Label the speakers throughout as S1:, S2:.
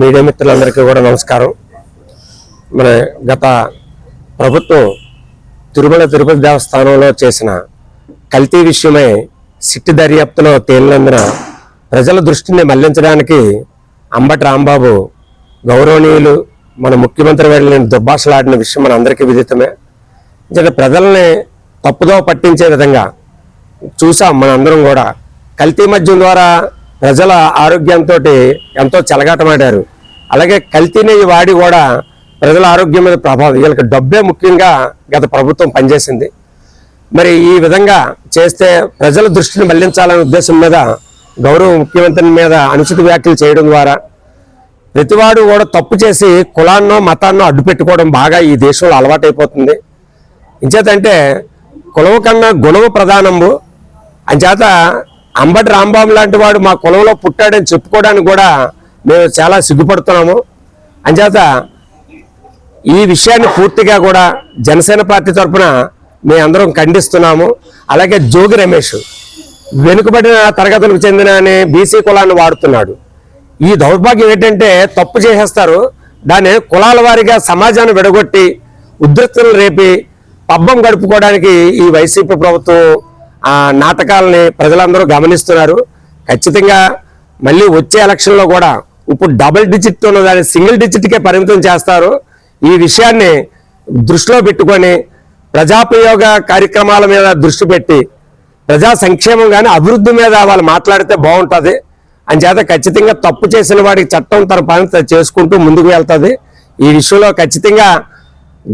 S1: Media మిత్రులందరికీ కూడా నమస్కారం. మన గత ప్రభుత్వం తిరుమల తిరుపతి దేవస్థానంలో చేసిన కల్తీ విషయమై సిట్టి దర్యాప్తులో తేలినందున ప్రజల దృష్టిని మళ్ళించడానికి అంబటి రాంబాబు గౌరవనీయులు మన ముఖ్యమంత్రి వెళ్ళిన దుర్భాషలాడిన విషయం మన అందరికీ విదితమే. ఎందుకంటే ప్రజల్ని తప్పుదో పట్టించే విధంగా చూసాం మనందరం కూడా. కల్తీ మద్యం ద్వారా ప్రజల ఆరోగ్యంతో ఎంతో చెలగాటమాడారు. అలాగే కల్తీ వాడి కూడా ప్రజల ఆరోగ్యం మీద ప్రభావం వీళ్ళకి డబ్బే ముఖ్యంగా గత ప్రభుత్వం పనిచేసింది. మరి ఈ విధంగా చేస్తే ప్రజల దృష్టిని మళ్ళించాలనే ఉద్దేశం మీద గౌరవ ముఖ్యమంత్రి మీద అనుచిత వ్యాఖ్యలు చేయడం ద్వారా ప్రతివాడు కూడా తప్పు చేసి కులాన్నో మతాన్నో అడ్డు పెట్టుకోవడం బాగా ఈ దేశంలో అలవాటైపోతుంది. ఇంచేతంటే కులవు కన్నా గుణము ప్రధానము అంచేత అంబటి రాంబాబు లాంటి వాడు మా కులంలో పుట్టాడని చెప్పుకోవడానికి కూడా మేము చాలా సిగ్గుపడుతున్నాము. అంచేత ఈ విషయాన్ని పూర్తిగా కూడా జనసేన పార్టీ తరఫున మేము అందరం ఖండిస్తున్నాము. అలాగే జోగి రమేష్ వెనుకబడిన తరగతులకు చెందిన అనే బీసీ కులాన్ని వాడుతున్నాడు. ఈ దౌర్భాగ్యం ఏంటంటే తప్పు చేసేస్తారు. దాన్ని కులాల వారిగా సమాజాన్ని విడగొట్టి ఉద్రిక్తలు రేపి పబ్బం గడుపుకోవడానికి ఈ వైసీపీ ప్రభుత్వం నాటకాలని ప్రజలందరూ గమనిస్తున్నారు. ఖచ్చితంగా మళ్ళీ వచ్చే ఎలక్షన్లో కూడా ఇప్పుడు డబుల్ డిజిట్ ఉన్న దాన్ని సింగిల్ డిజిట్కే పరిమితం చేస్తారు. ఈ విషయాన్ని దృష్టిలో పెట్టుకొని ప్రజాపయోగ కార్యక్రమాల మీద దృష్టి పెట్టి ప్రజా సంక్షేమం కానీ అభివృద్ధి మీద వాళ్ళు మాట్లాడితే బాగుంటుంది. అని చేత ఖచ్చితంగా తప్పు చేసిన వాడికి చట్టం తన పని చేసుకుంటూ ముందుకు వెళ్తుంది. ఈ విషయంలో ఖచ్చితంగా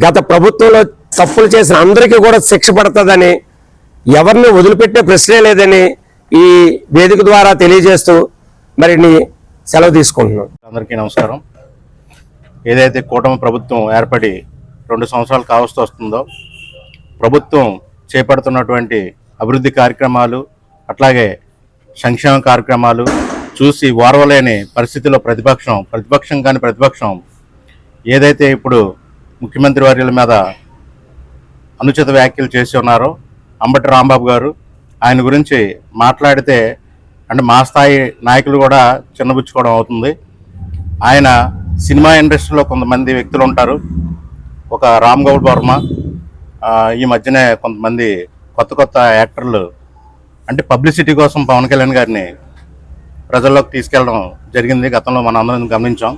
S1: గత ప్రభుత్వంలో తప్పులు చేసిన అందరికీ కూడా శిక్ష పడుతుందని ఎవరిని వదిలిపెట్టే ప్రశ్నే లేదని ఈ వేదిక ద్వారా తెలియజేస్తూ మరి సెలవు తీసుకుంటున్నాం
S2: అందరికీ నమస్కారం. ఏదైతే కూటమి ప్రభుత్వం ఏర్పడి రెండు సంవత్సరాలు కావస్తూ వస్తుందో ప్రభుత్వం చేపడుతున్నటువంటి అభివృద్ధి కార్యక్రమాలు అట్లాగే సంక్షేమ కార్యక్రమాలు చూసి ఓర్వలేని పరిస్థితిలో ప్రతిపక్షం ప్రతిపక్షం కాని ప్రతిపక్షం ఏదైతే ఇప్పుడు ముఖ్యమంత్రి వర్యుల మీద అనుచిత వ్యాఖ్యలు చేసి ఉన్నారో అంబటి రాంబాబు గారు ఆయన గురించి మాట్లాడితే అంటే మా స్థాయి నాయకులు కూడా చిన్నబుచ్చుకోవడం అవుతుంది. ఆయన సినిమా ఇండస్ట్రీలో కొంతమంది వ్యక్తులు ఉంటారు. ఒక రామ్ గౌడ్ వర్మ ఈ మధ్యనే కొంతమంది కొత్త కొత్త యాక్టర్లు అంటే పబ్లిసిటీ కోసం పవన్ కళ్యాణ్ గారిని ప్రజల్లోకి తీసుకెళ్ళడం జరిగింది. గతంలో మనం అందరం గమనించాం.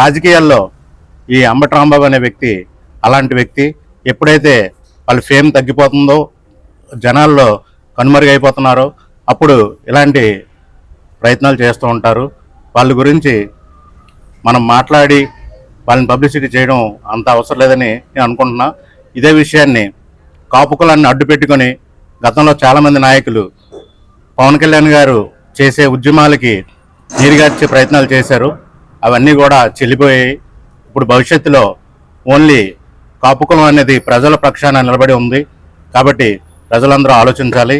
S2: రాజకీయాల్లో ఈ అంబటి రాంబాబు అనే వ్యక్తి అలాంటి వ్యక్తి ఎప్పుడైతే వాళ్ళ ఫేమ్ తగ్గిపోతుందో జనాల్లో కనుమరుగైపోతున్నారో అప్పుడు ఇలాంటి ప్రయత్నాలు చేస్తూ ఉంటారు. వాళ్ళ గురించి మనం మాట్లాడి వాళ్ళని పబ్లిసిటీ చేయడం అంత అవసరం లేదని నేను అనుకుంటున్నా. ఇదే విషయాన్ని కాపుకులాన్ని అడ్డు పెట్టుకొని గతంలో చాలామంది నాయకులు పవన్ కళ్యాణ్ గారు చేసే ఉద్యమాలకి నీరుగార్చే ప్రయత్నాలు చేశారు. అవన్నీ కూడా చెల్లిపోయాయి. ఇప్పుడు భవిష్యత్తులో ఓన్లీ కాపుకులం అనేది ప్రజల పక్షాన నిలబడి ఉంది. కాబట్టి ప్రజలందరూ ఆలోచించాలి.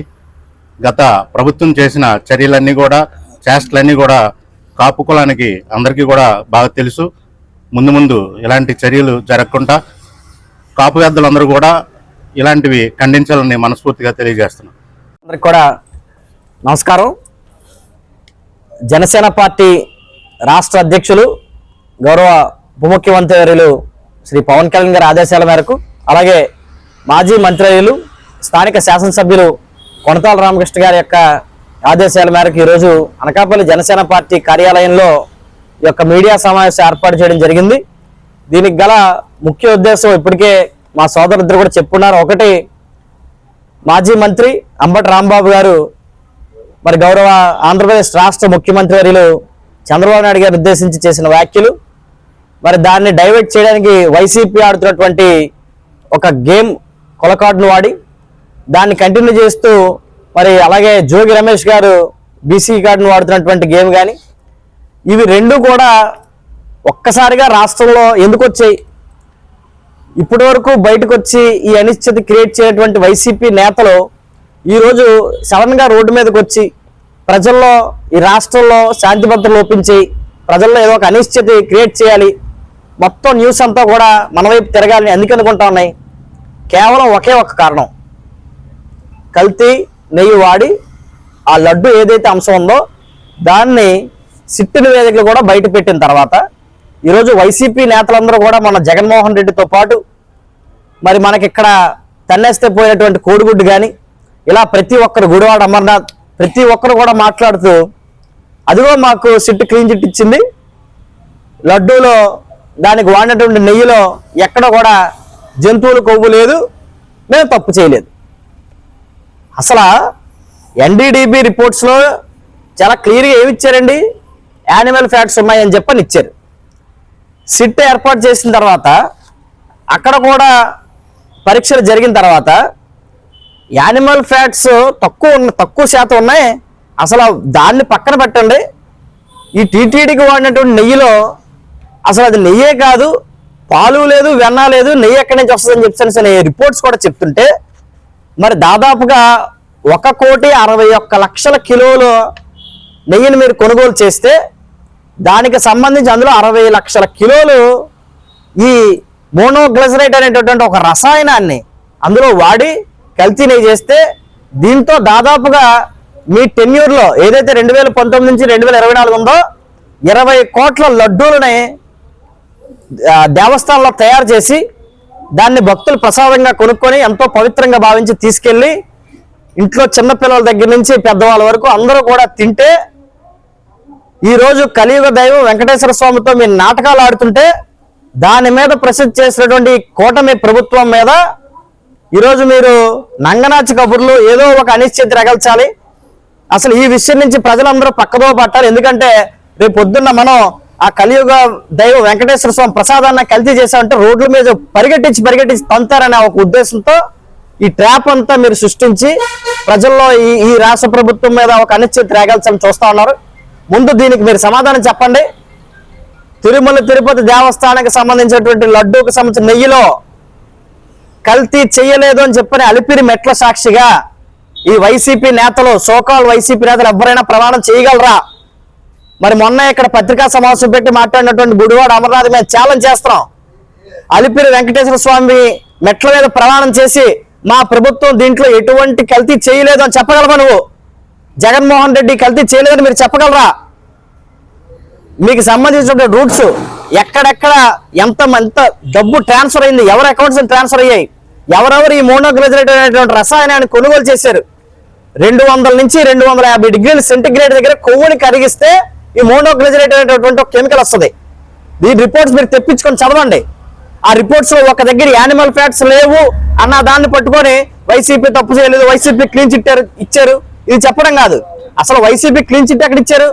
S2: గత ప్రభుత్వం చేసిన చర్యలన్నీ కూడా చేష్టలన్నీ కూడా కాపు కులానికి అందరికీ కూడా బాగా తెలుసు. ముందు ముందు ఇలాంటి చర్యలు జరగకుండా కాపు పెద్దలందరూ కూడా ఇలాంటివి ఖండించాలని మనస్ఫూర్తిగా తెలియజేస్తున్నాం.
S3: అందరికి కూడా నమస్కారం. జనసేన పార్టీ రాష్ట్ర అధ్యక్షులు గౌరవ ఉప ముఖ్యమంత్రి శ్రీ పవన్ కళ్యాణ్ గారి ఆదేశాల మేరకు అలాగే మాజీ మంత్రులు స్థానిక శాసనసభ్యులు కొనతాల రామకృష్ణ గారి యొక్క ఆదేశాల మేరకు ఈరోజు అనకాపల్లి జనసేన పార్టీ కార్యాలయంలో ఈ యొక్క మీడియా సమావేశం ఏర్పాటు చేయడం జరిగింది. దీనికి గల ముఖ్య ఉద్దేశం ఇప్పటికే మా సోదరుద్దరు కూడా చెప్పున్నారు. ఒకటి మాజీ మంత్రి అంబటి రాంబాబు గారు మరి గౌరవ ఆంధ్రప్రదేశ్ రాష్ట్ర ముఖ్యమంత్రి వర్యులు చంద్రబాబు నాయుడు గారు ఉద్దేశించి చేసిన వ్యాఖ్యలు. మరి దాన్ని డైవర్ట్ చేయడానికి వైసీపీ ఆడుతున్నటువంటి ఒక గేమ్ కొలకాటును వాడి దాన్ని కంటిన్యూ చేస్తూ మరి అలాగే జోగి రమేష్ గారు బీసీ కార్డును వాడుతున్నటువంటి గేమ్ కానీ ఇవి రెండు కూడా ఒక్కసారిగా రాష్ట్రంలో ఎందుకు వచ్చాయి ఇప్పటి వరకు బయటకు వచ్చి ఈ అనిశ్చితి క్రియేట్ చేయనటువంటి వైసీపీ నేతలు ఈరోజు సడన్గా రోడ్డు మీదకి వచ్చి ప్రజల్లో ఈ రాష్ట్రంలో శాంతి భద్రత లోపించి ప్రజల్లో ఏదో ఒక అనిశ్చితి క్రియేట్ చేయాలి మొత్తం న్యూస్ అంతా కూడా మన వైపు తిరగాలని ఎందుకు అనుకుంటా ఉన్నాయి? కేవలం ఒకే ఒక కారణం. కల్తీ నెయ్యి వాడి ఆ లడ్డు ఏదైతే అంశం ఉందో దాన్ని సిట్టు నివేదికలు కూడా బయట పెట్టిన తర్వాత ఈరోజు వైసీపీ నేతలందరూ కూడా మన జగన్మోహన్ రెడ్డితో పాటు మరి మనకి ఇక్కడ తన్నేస్తే పోయినటువంటి కోడిగుడ్డు కానీ ఇలా ప్రతి ఒక్కరు గుడివాడ అమర్నాథ్ ప్రతి ఒక్కరు కూడా మాట్లాడుతూ అదిగో మాకు సిట్టు క్లీన్ చిట్ ఇచ్చింది లడ్డూలో దానికి వాడినటువంటి నెయ్యిలో ఎక్కడ కూడా జంతువుల కొవ్వు లేదు మేము తప్పు చేయలేదు. అసలు ఎన్డీడీబీ రిపోర్ట్స్లో చాలా క్లియర్గా ఏమి ఇచ్చారండి యానిమల్ ఫ్యాట్స్ ఉన్నాయని చెప్పని ఇచ్చారు. సిట్ ఏర్పాటు చేసిన తర్వాత అక్కడ కూడా పరీక్షలు జరిగిన తర్వాత యానిమల్ ఫ్యాట్స్ తక్కువ ఉన్న తక్కువ శాతం ఉన్నాయి. అసలు దాన్ని పక్కన పెట్టండి. ఈ టీటీడీకి వాడినటువంటి నెయ్యిలో అసలు అది నెయ్యే కాదు పాలు లేదు వెన్న లేదు నెయ్యి ఎక్కడి నుంచి వస్తుందని చెప్పేసి అనే రిపోర్ట్స్ కూడా చెప్తుంటే మరి దాదాపుగా ఒక కోటి అరవై ఒక్క లక్షల కిలోలు నెయ్యిని మీరు కొనుగోలు చేస్తే దానికి సంబంధించి అందులో అరవై లక్షల కిలోలు ఈ మోనోగ్లజరైట్ అనేటటువంటి ఒక రసాయనాన్ని అందులో వాడి కల్తీ నెయ్యి చేస్తే దీంతో దాదాపుగా మీ టెన్యూర్లో ఏదైతే రెండు వేల పంతొమ్మిది నుంచి రెండు వేల ఇరవై నాలుగు ఉందో ఇరవై కోట్ల లడ్డూలని దేవస్థానంలో తయారు చేసి దాన్ని భక్తులు ప్రసాదంగా కొనుక్కొని ఎంతో పవిత్రంగా భావించి తీసుకెళ్ళి ఇంట్లో చిన్నపిల్లల దగ్గర నుంచి పెద్దవాళ్ళ వరకు అందరూ కూడా తింటే ఈరోజు కలియుగ దైవం వెంకటేశ్వర స్వామితో మీరు నాటకాలు ఆడుతుంటే దాని మీద ప్రసిద్ధి చేసినటువంటి కూటమి ప్రభుత్వం మీద ఈరోజు మీరు నంగనాచి కబుర్లు ఏదో ఒక అనిశ్చితి రగల్చాలి. అసలు ఈ విషయం నుంచి ప్రజలందరూ పక్కదో పట్టాలి. ఎందుకంటే రేపు పొద్దున్న మనం ఆ కలియుగ దైవ వెంకటేశ్వర స్వామి ప్రసాదాన్ని కల్తీ చేశామంటే రోడ్ల మీద పరిగెట్టించి పరిగెట్టించి తంతారనే ఒక ఉద్దేశంతో ఈ ట్రాప్ అంతా మీరు సృష్టించి ప్రజల్లో ఈ ఈ రాష్ట్ర ప్రభుత్వం మీద ఒక అనిశ్చిత రేగాల్సిన చూస్తూ ఉన్నారు. ముందు దీనికి మీరు సమాధానం చెప్పండి. తిరుమల తిరుపతి దేవస్థానానికి సంబంధించినటువంటి లడ్డూకి సంబంధించిన నెయ్యిలో కల్తీ చెయ్యలేదు అని చెప్పని అలిపిరి మెట్ల సాక్షిగా ఈ వైసీపీ నేతలు సోకాల్ వైసీపీ నేతలు ఎవరైనా ప్రమాణం చేయగలరా? మరి మొన్న ఇక్కడ పత్రికా సమావేశం పెట్టి మాట్లాడినటువంటి గుడివాడ అమర్నాథ్ మేము ఛాలెంజ్ చేస్తున్నాం. అలిపిరి వెంకటేశ్వర స్వామి మెట్ల మీద ప్రమాణం చేసి మా ప్రభుత్వం దీంట్లో ఎటువంటి కల్తీ చేయలేదు అని చెప్పగలవా నువ్వు? జగన్మోహన్ రెడ్డి కల్తీ చేయలేదని మీరు చెప్పగలరా? మీకు సంబంధించిన రూట్స్ ఎక్కడెక్కడ ఎంత ఎంత డబ్బు ట్రాన్స్ఫర్ అయింది ఎవరి అకౌంట్స్ ట్రాన్స్ఫర్ అయ్యాయి ఎవరెవరు ఈ మోనోగ్లజరేట్ అనేటువంటి రసాయనాన్ని కొనుగోలు చేశారు? రెండు వందల నుంచి రెండు వందల యాభై డిగ్రీల సెంటిగ్రేడ్ దగ్గర కొవ్వుని కరిగిస్తే ఈ మోనోగ్లజరేట్ అనేటటువంటి ఒక కెమికల్ వస్తుంది. దీని రిపోర్ట్స్ మీరు తెప్పించుకొని చదవండి. ఆ రిపోర్ట్స్లో ఒక దగ్గర యానిమల్ ఫ్యాట్స్ లేవు అన్న దాన్ని పట్టుకొని వైసీపీ తప్పు చేయలేదు వైసీపీ క్లీన్ చిట్ ఇచ్చారు ఇది చెప్పడం కాదు. అసలు వైసీపీ క్లీన్ చిట్ ఎక్కడ ఇచ్చారు?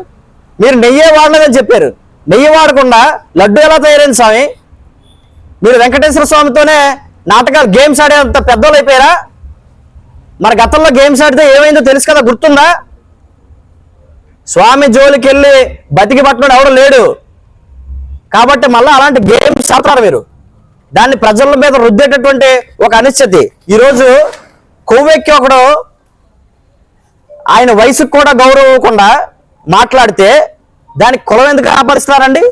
S3: మీరు నెయ్యే వాడలేదని చెప్పారు. నెయ్యి వాడకుండా లడ్డు ఎలా తయారైంది స్వామి? మీరు వెంకటేశ్వర స్వామితోనే నాటకాలు గేమ్స్ ఆడేంత పెద్దోళ్ళు అయిపోయారా? మరి గతంలో గేమ్స్ ఆడితే ఏమైందో తెలుసు కదా గుర్తుందా? స్వామి జోలికి వెళ్ళి బతికి పట్టడం ఎవరు లేడు. కాబట్టి మళ్ళీ అలాంటి గేమ్స్ ఆడతారు మీరు దాన్ని ప్రజల మీద రుద్దేటటువంటి ఒక అనిశ్చితి. ఈరోజు కొవ్వెక్కి ఒకడు ఆయన వయసుకు కూడా గౌరవం మాట్లాడితే దానికి కులం ఎందుకు ఆపరిస్తున్నారండి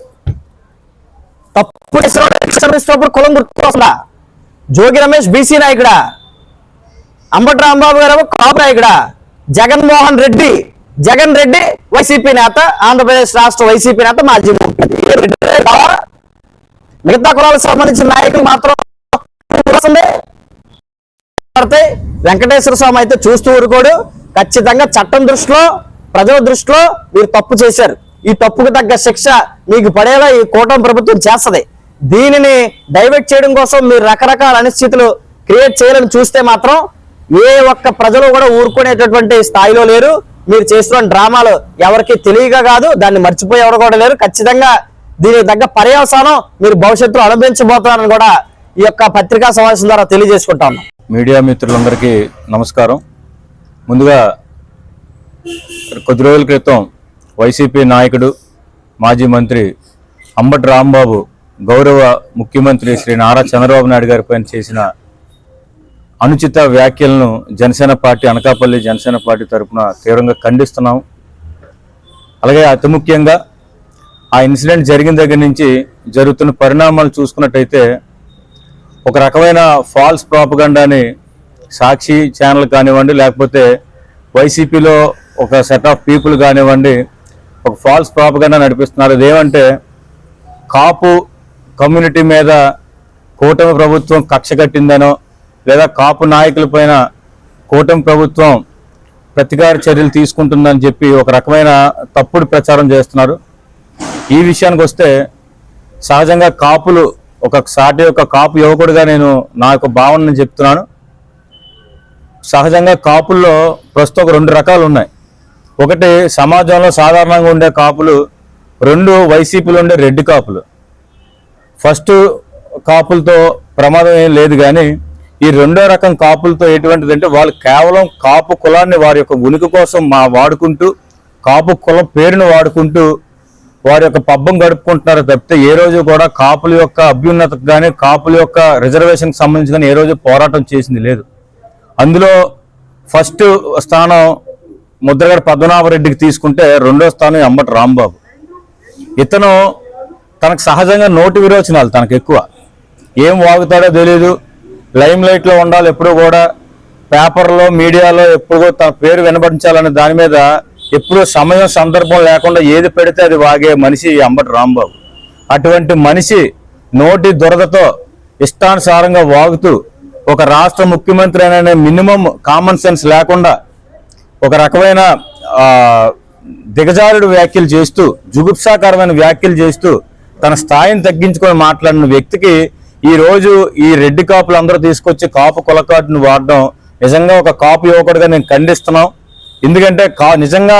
S3: తప్పు చేసినప్పుడు కులం గుర్తుకొస్తుందా జోగి రమేష్ బీసీ నాయకుడా? అంబటి రాంబాబు గారు కాపు నాయకుడా? జగన్మోహన్ రెడ్డి జగన్ రెడ్డి వైసీపీ నేత ఆంధ్రప్రదేశ్ రాష్ట్ర వైసీపీ నేత మాజీ ముఖ్యమంత్రి. మిగతా కులాలకు సంబంధించిన నాయకులు మాత్రం వెంకటేశ్వర స్వామి అయితే చూస్తూ ఊరుకోడు. ఖచ్చితంగా చట్టం దృష్టిలో ప్రజల దృష్టిలో మీరు తప్పు చేశారు. ఈ తప్పుకు తగ్గ శిక్ష మీకు పడేలా ఈ కూటమి ప్రభుత్వం చేస్తుంది. దీనిని డైవర్ట్ చేయడం కోసం మీరు రకరకాల అనిశ్చితులు క్రియేట్ చేయాలని చూస్తే మాత్రం ఏ ఒక్క ప్రజలు కూడా ఊరుకునేటటువంటి స్థాయిలో లేరు. మీరు చేస్తున్న డ్రామాలు ఎవరికి తెలియక కాదు దాన్ని మర్చిపోయి ఎవరు కూడా లేరు. ఖచ్చితంగా దీనికి తగ్గ పర్యవసానం మీరు భవిష్యత్తులో అనుభవించబోతున్నారని కూడా ఈ యొక్క పత్రికా సమావేశం ద్వారా తెలియజేసుకుంటాను
S4: మీడియా మిత్రులందరికీ నమస్కారం. ముందుగా కొద్ది రోజుల క్రితం వైసీపీ నాయకుడు మాజీ మంత్రి అంబటి రాంబాబు గౌరవ ముఖ్యమంత్రి శ్రీ నారా చంద్రబాబు నాయుడు గారి పైన చేసిన అనుచిత వ్యాఖ్యలను జనసేన పార్టీ అనకాపల్లి జనసేన పార్టీ తరఫున తీవ్రంగా ఖండిస్తున్నాం. అలాగే అతి ముఖ్యంగా ఆ ఇన్సిడెంట్ జరిగిన దగ్గర నుంచి జరుగుతున్న పరిణామాలు చూసుకున్నట్టయితే ఒక రకమైన ఫాల్స్ ప్రాపగండాని సాక్షి ఛానల్ కానివ్వండి లేకపోతే వైసీపీలో ఒక సెట్ ఆఫ్ పీపుల్ కానివ్వండి ఒక ఫాల్స్ ప్రాపగండా నడిపిస్తున్నారు. ఇదేమంటే కాపు కమ్యూనిటీ మీద కూటమి ప్రభుత్వం కక్ష కట్టిందనో లేదా కాపు నాయకులపైన కూటమి ప్రభుత్వం ప్రతికార చర్యలు తీసుకుంటుందని చెప్పి ఒక రకమైన తప్పుడు ప్రచారం చేస్తున్నారు. ఈ విషయానికి వస్తే సహజంగా కాపులు ఒక సాటి యొక్క కాపు యువకుడిగా నేను నా యొక్క భావనని చెప్తున్నాను. సహజంగా కాపుల్లో ప్రస్తుతం ఒక రెండు రకాలు ఉన్నాయి. ఒకటి సమాజంలో సాధారణంగా ఉండే కాపులు రెండు వైసీపీలో ఉండే రెడ్ కాపులు. ఫస్ట్ కాపులతో ప్రమాదం ఏం లేదు కానీ ఈ రెండో రకం కాపులతో ఎటువంటిదంటే వాళ్ళు కేవలం కాపు కులాన్ని వారి యొక్క ఉనికి కోసం మా వాడుకుంటూ కాపు కులం పేరును వాడుకుంటూ వారి యొక్క పబ్బం గడుపుకుంటున్నారు తప్పితే ఏ రోజు కూడా కాపుల యొక్క అభ్యున్నతకు కానీ కాపుల యొక్క రిజర్వేషన్కి సంబంధించి కానీ ఏ రోజు పోరాటం చేసింది లేదు. అందులో ఫస్ట్ స్థానం ముద్రగడ పద్మనాభరెడ్డికి తీసుకుంటే రెండో స్థానం అమ్మటి రాంబాబు. ఇతను తనకు సహజంగా నోటి విరోచనాలు తనకు ఎక్కువ. ఏం వాగుతాడో తెలియదు లైమ్ లైట్లో ఉండాలి ఎప్పుడు కూడా. పేపర్లో మీడియాలో ఎప్పుడు తన పేరు వినబడించాలనే దాని మీద ఎప్పుడు సమయం సందర్భం లేకుండా ఏది పెడితే అది వాగే మనిషి అంబటి రాంబాబు. అటువంటి మనిషి నోటి దురదతో ఇష్టానుసారంగా వాగుతూ ఒక రాష్ట్ర ముఖ్యమంత్రి అనే మినిమం కామన్ సెన్స్ లేకుండా ఒక రకమైన దిగజారుడు వ్యాఖ్యలు చేస్తూ జుగుప్సాకరమైన వ్యాఖ్యలు చేస్తూ తన స్థాయిని తగ్గించుకొని మాట్లాడిన వ్యక్తికి ఈరోజు ఈ రెడ్డి కాపులు అందరూ తీసుకొచ్చి కాపు కొలకాటును వాడడం నిజంగా ఒక కాపు యువకుడిగా నేను ఖండిస్తున్నాం. ఎందుకంటే కా నిజంగా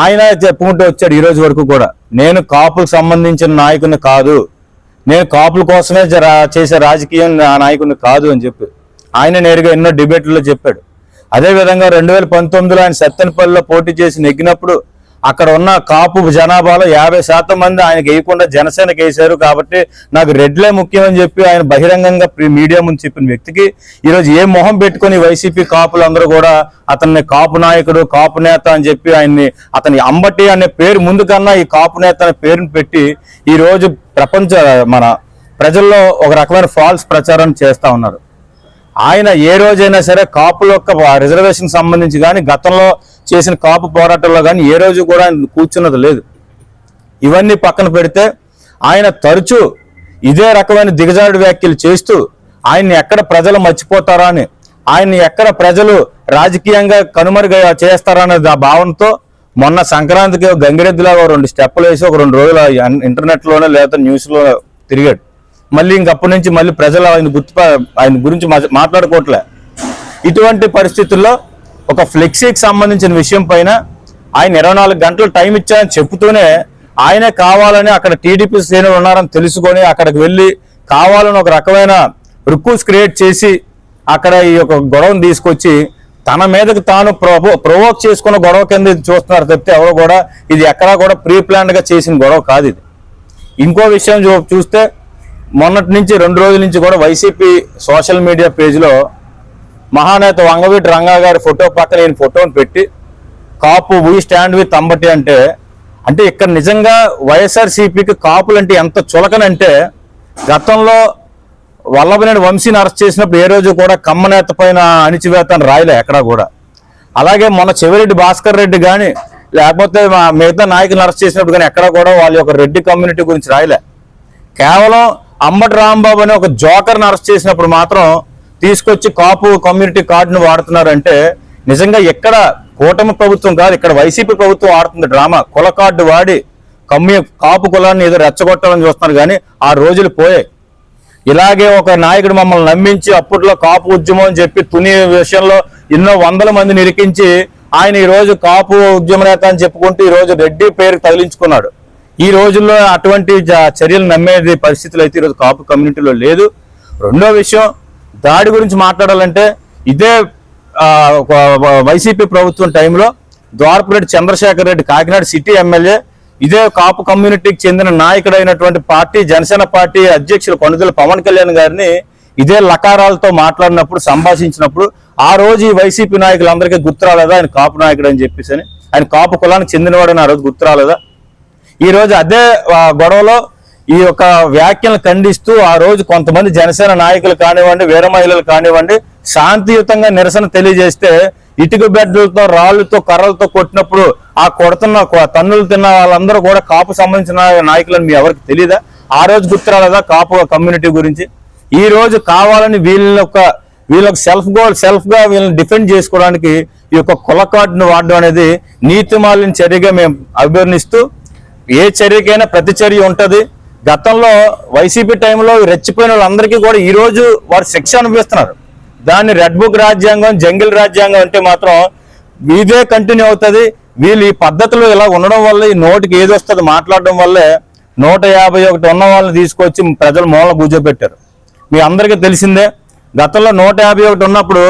S4: ఆయన చెప్పుకుంటూ వచ్చాడు ఈ రోజు వరకు కూడా. నేను కాపులకు సంబంధించిన నాయకుని కాదు. నేను కాపుల కోసమే చేసే రాజకీయం నా నాయకుని కాదు అని చెప్పి ఆయన నేరుగా ఎన్నో డిబేట్లలో చెప్పాడు. అదేవిధంగా రెండు వేల పంతొమ్మిదిలో ఆయన సత్తెనపల్లిలో పోటీ చేసి నెగ్గినప్పుడు అక్కడ ఉన్న కాపు జనాభాలో యాభై శాతం మంది ఆయనకి వేయకుండా జనసేనకి వేశారు కాబట్టి నాకు రెడ్లే ముఖ్యమని చెప్పి ఆయన బహిరంగంగా ప్రీ- మీడియా ముందు చెప్పిన వ్యక్తికి ఈరోజు ఏ మొహం పెట్టుకొని వైసీపీ కాపులందరూ కూడా అతన్ని కాపు నాయకుడు కాపు నేత అని చెప్పి ఆయన్ని అతని అంబటి అనే పేరు ముందు కన్నా ఈ కాపు నేత అనే పేరుని పెట్టి ఈ రోజు ప్రపంచ మన ప్రజల్లో ఒక రకమైన ఫాల్స్ ప్రచారం చేస్తా ఉన్నారు. ఆయన ఏ రోజైనా సరే కాపుల యొక్క రిజర్వేషన్ సంబంధించి కానీ గతంలో చేసిన కాపు పోరాటంలో కానీ ఏ రోజు కూడా ఆయన కూర్చున్నది లేదు. ఇవన్నీ పక్కన పెడితే ఆయన తరచూ ఇదే రకమైన దిగజారుడు వ్యాఖ్యలు చేస్తూ ఆయన్ని ఎక్కడ ప్రజలు మర్చిపోతారా అని ఆయన్ని ఎక్కడ ప్రజలు రాజకీయంగా కనుమరుగా చేస్తారా అనే ఆ భావనతో మొన్న సంక్రాంతికి గంగిరెద్దులాగా రెండు స్టెప్పులు వేసి ఒక రెండు రోజులు ఇంటర్నెట్లోనే లేదా న్యూస్లో తిరిగాడు. మళ్ళీ ఇంకప్పటి నుంచి మళ్ళీ ప్రజలు ఆయన గుర్తు ఆయన గురించి మా- మాట్లాడుకోవట్లే. ఇటువంటి పరిస్థితుల్లో ఒక ఫ్లెక్సీకి సంబంధించిన విషయం పైన ఆయన ఇరవై నాలుగు గంటలు టైం ఇచ్చారని చెప్తూనే ఆయనే కావాలని అక్కడ టీడీపీ శ్రేణులు ఉన్నారని తెలుసుకొని అక్కడికి వెళ్ళి కావాలని ఒక రకమైన రిక్వెస్ క్రియేట్ చేసి అక్కడ ఈ యొక్క గొడవను తీసుకొచ్చి తన మీదకి తాను ప్రొవో ప్రొవోక్ చేసుకున్న గొడవ కింద చూస్తున్నారు తప్పితే ఎవరు కూడా ఇది ఎక్కడా కూడా ప్రీ ప్లాన్డ్గా చేసిన గొడవ కాదు ఇది. ఇంకో విషయం చూ- చూస్తే మొన్నటి నుంచి రెండు రోజుల నుంచి కూడా వైసీపీ సోషల్ మీడియా పేజ్లో మహానేత వంగవీటి రంగా గారి ఫోటో పక్కన ఈయన ఫోటోని పెట్టి Kapu we stand with Ambati అంటే అంటే ఇక్కడ నిజంగా వైఎస్ఆర్సీపీకి కాపులు అంటే ఎంత చులకనంటే గతంలో వల్లభనేని వంశీని అరెస్ట్ చేసినప్పుడు ఏ రోజు కూడా కమ్మనేత పైన అణిచివేత అని రాయలే ఎక్కడా కూడా. అలాగే మన చెవిరెడ్డి భాస్కర్ రెడ్డి కానీ లేకపోతే మా మిగతా నాయకులను అరెస్ట్ చేసినప్పుడు కానీ ఎక్కడా కూడా వాళ్ళ యొక్క రెడ్డి కమ్యూనిటీ గురించి రాయలే. కేవలం అంబటి రాంబాబు అనే ఒక జోకర్ని అరెస్ట్ చేసినప్పుడు మాత్రం తీసుకొచ్చి కాపు కమ్యూనిటీ కార్డును వాడుతున్నారంటే నిజంగా ఎక్కడ కూటమి ప్రభుత్వం కాదు ఇక్కడ వైసీపీ ప్రభుత్వం ఆడుతుంది డ్రామా. కుల కార్డు వాడి కమ్యూ కాపు కులాన్ని ఏదో రెచ్చగొట్టాలని చూస్తున్నారు కానీ ఆ రోజులు పోయాయి. ఇలాగే ఒక నాయకుడు మమ్మల్ని నమ్మించి అప్పట్లో కాపు ఉద్యమం అని చెప్పి తుని విషయంలో ఎన్నో వందల మందిని ఇరికించి ఆయన ఈ రోజు కాపు ఉద్యమ నేత అని చెప్పుకుంటూ ఈ రోజు రెడ్డి పేరు తగిలించుకున్నాడు. ఈ రోజుల్లో అటువంటి చర్యలు నమ్మేది పరిస్థితులు అయితే ఈరోజు కాపు కమ్యూనిటీలో లేదు. రెండో విషయం దాడి గురించి మాట్లాడాలంటే ఇదే వైసీపీ ప్రభుత్వం టైంలో ద్వారపురెడ్డి చంద్రశేఖర్ రెడ్డి కాకినాడ సిటీ ఎమ్మెల్యే ఇదే కాపు కమ్యూనిటీకి చెందిన నాయకుడైనటువంటి పార్టీ జనసేన పార్టీ అధ్యక్షులు కొనుదల పవన్ కళ్యాణ్ గారిని ఇదే లకారాలతో మాట్లాడినప్పుడు సంభాషించినప్పుడు ఆ రోజు ఈ వైసీపీ నాయకులందరికీ గుర్తురాలేదా ఆయన కాపు నాయకుడు అని చెప్పేసి అని. ఆయన కాపు కులానికి చెందినవాడని ఆ రోజు గుర్తురాలేదా ఈ రోజు అదే గొడవలో ఈ యొక్క వ్యాఖ్యలను ఖండిస్తూ ఆ రోజు కొంతమంది జనసేన నాయకులు కానివ్వండి వీర మహిళలు కానివ్వండి శాంతియుతంగా నిరసన తెలియజేస్తే ఇటుక బెడ్లతో రాళ్ళతో కర్రలతో కొట్టినప్పుడు ఆ కొడుతున్న తన్నులు తిన్న వాళ్ళందరూ కూడా కాపు సంబంధించిన నాయకులను మీ ఎవరికి తెలియదా ఆ రోజు గుర్తురాలేదా కాపు కమ్యూనిటీ గురించి? ఈ రోజు కావాలని వీళ్ళ యొక్క వీళ్ళకి సెల్ఫ్ గోల్ సెల్ఫ్గా వీళ్ళని డిఫెండ్ చేసుకోవడానికి ఈ యొక్క కుల కార్డును వాడడం అనేది నీతిమాలిన చర్యగా మేము అభివర్ణిస్తూ ఏ చర్యకైనా ప్రతి చర్య ఉంటది. గతంలో వైసీపీ టైంలో రెచ్చిపోయిన వాళ్ళందరికీ కూడా ఈరోజు వారు శిక్ష అనుభవిస్తున్నారు. దాన్ని రెడ్ బుక్ రాజ్యాంగం జంగిల్ రాజ్యాంగం అంటే మాత్రం ఇదే కంటిన్యూ అవుతుంది. వీళ్ళు ఈ పద్ధతిలో ఇలా ఉండడం వల్ల ఈ నోటికి ఏది వస్తుంది మాట్లాడడం వల్లే నూట యాభై ఒకటి ఉన్న వాళ్ళని తీసుకొచ్చి ప్రజలు మూల కూర్చోబెట్టారు మీ అందరికీ తెలిసిందే గతంలో నూట యాభై ఒకటి ఉన్నప్పుడు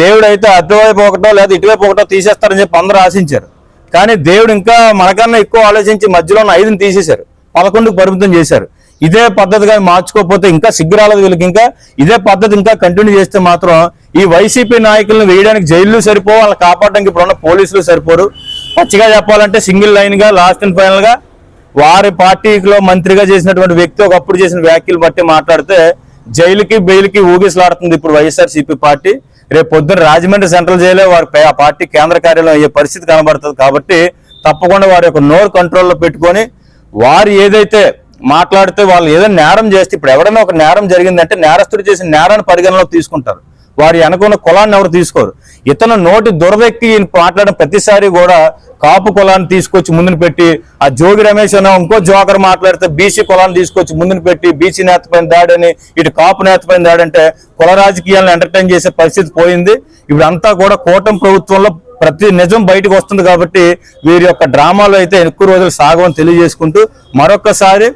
S4: దేవుడు అయితే అటువైపు ఒకటో లేదా ఇటువైపు ఒకటో తీసేస్తారని చెప్పి అందరూ ఆశించారు. కానీ దేవుడు ఇంకా మనకన్నా ఎక్కువ ఆలోచించి మధ్యలో ఉన్న ఐదుని తీసేశారు. పదకొండుకు పరిమితం చేశారు. ఇదే పద్ధతిగా మార్చుకోకపోతే ఇంకా సిగ్గురాలేదు వీళ్ళకి ఇంకా. ఇదే పద్ధతి ఇంకా కంటిన్యూ చేస్తే మాత్రం ఈ వైసీపీ నాయకులను వేయడానికి జైలు సరిపో వాళ్ళని కాపాడడానికి ఇప్పుడున్న పోలీసులు సరిపోరు. పచ్చిగా చెప్పాలంటే సింగిల్ లైన్గా లాస్ట్ అండ్ ఫైనల్గా వారి పార్టీలో మంత్రిగా చేసినటువంటి వ్యక్తి ఒకప్పుడు చేసిన వ్యాఖ్యలు బట్టి మాట్లాడితే జైలుకి బెయిల్కి ఊగిసలాడుతుంది ఇప్పుడు వైఎస్ఆర్సీపీ పార్టీ. రేపు పొద్దున్న రాజమండ్రి సెంట్రల్ జైలే వారి పార్టీ కేంద్ర కార్యాలయం అయ్యే పరిస్థితి కనబడుతుంది కాబట్టి తప్పకుండా వారి యొక్క నోరు కంట్రోల్లో పెట్టుకొని వారు ఏదైతే మాట్లాడితే వాళ్ళు ఏదైనా నేరం చేస్తే ఇప్పుడు ఎవరైనా ఒక నేరం జరిగిందంటే నేరస్తుడు చేసిన నేరాన్ని పరిగణలోకి తీసుకుంటారు. వారి అనుకున్న కులాన్ని ఎవరు తీసుకోరు. ఇతను నోటి దురదెక్కి మాట్లాడిన ప్రతిసారి కూడా కాపు కులాన్ని తీసుకొచ్చి ముందుని పెట్టి ఆ జోగి రమేష్ అన్న ఇంకో జోకర్ మాట్లాడితే బీసీ కులాన్ని తీసుకొచ్చి ముందుని పెట్టి బీసీ నేత పైన దాడని ఇటు కాపు నేత పైన దాడంటే కుల రాజకీయాలను ఎంటర్టైన్ చేసే పరిస్థితి పోయింది. ఇప్పుడు అంతా కూడా కూటమి ప్రభుత్వంలో ప్రతి నిజం బయటకు వస్తుంది కాబట్టి వీరి యొక్క డ్రామాలు అయితే ఎక్కువ రోజులు సాగవని తెలియజేసుకుంటూ మరొకసారి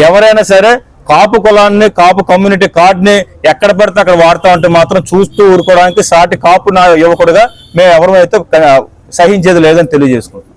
S4: ఎవరైనా సరే కాపు కులాన్ని కాపు కమ్యూనిటీ కార్డుని ఎక్కడ పడితే అక్కడ వాడతా ఉంటే మాత్రం చూస్తూ ఊరుకోవడానికి సాటి కాపు నా యువకుడుగా మేము ఎవరైతే సహించేది లేదని తెలియజేసుకుంటాం